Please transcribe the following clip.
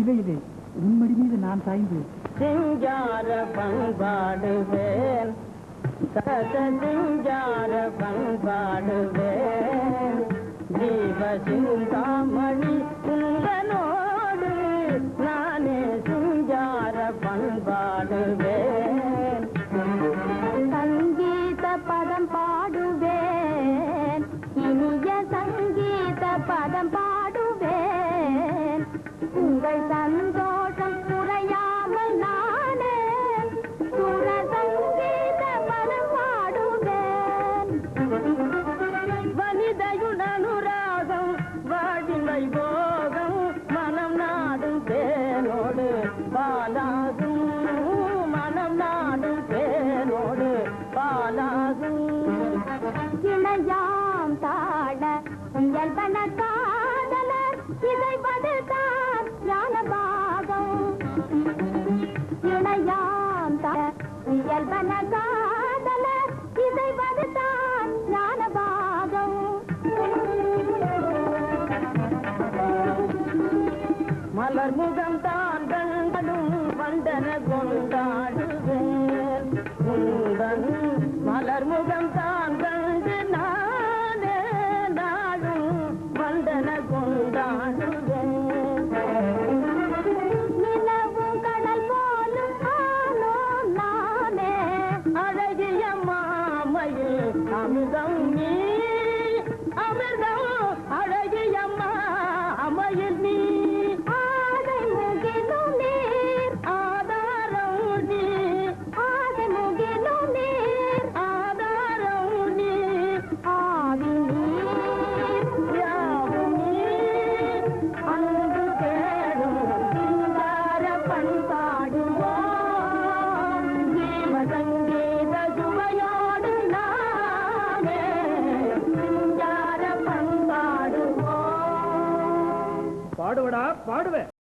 இல்லை இல்லை உன்மடி மீது நான் சாய்ந்து சிங்கார பண்பாடுவேன் சிங்கார பண்பாடுவேன் ஜீவ சிந்தாமணி உங்களோடு நானே சிங்கார பண்பாடுவேன் சங்கீத பதம் பாடுவேன். இனிய சங்கீத பதம் பாடுவேன். வாழின் வைபோகம் மனம் நாடும் பேனோடு பாலாகும். மனம் நாடும் பேனோடு பாலாகும். இணையாம் தாழ இயல்பன காதலர் பதில்தான் ஞான பாகம் இணையாம் தாழ இயல்பன காதலர் இதை மலர் முகம் தான் கண்டனும் வந்தன கொண்டாடுவேன் உந்தன் மலர் முகம் தான் கண்டு நானே நாடும் வந்தன கொண்டாடுவேன் நிலவும் கடல் போலும் ஆனோம் நானே. அழகிய மாமையில் அமிர்தம் நீ அமிர்தம் பாடுவடா பாடுவேன்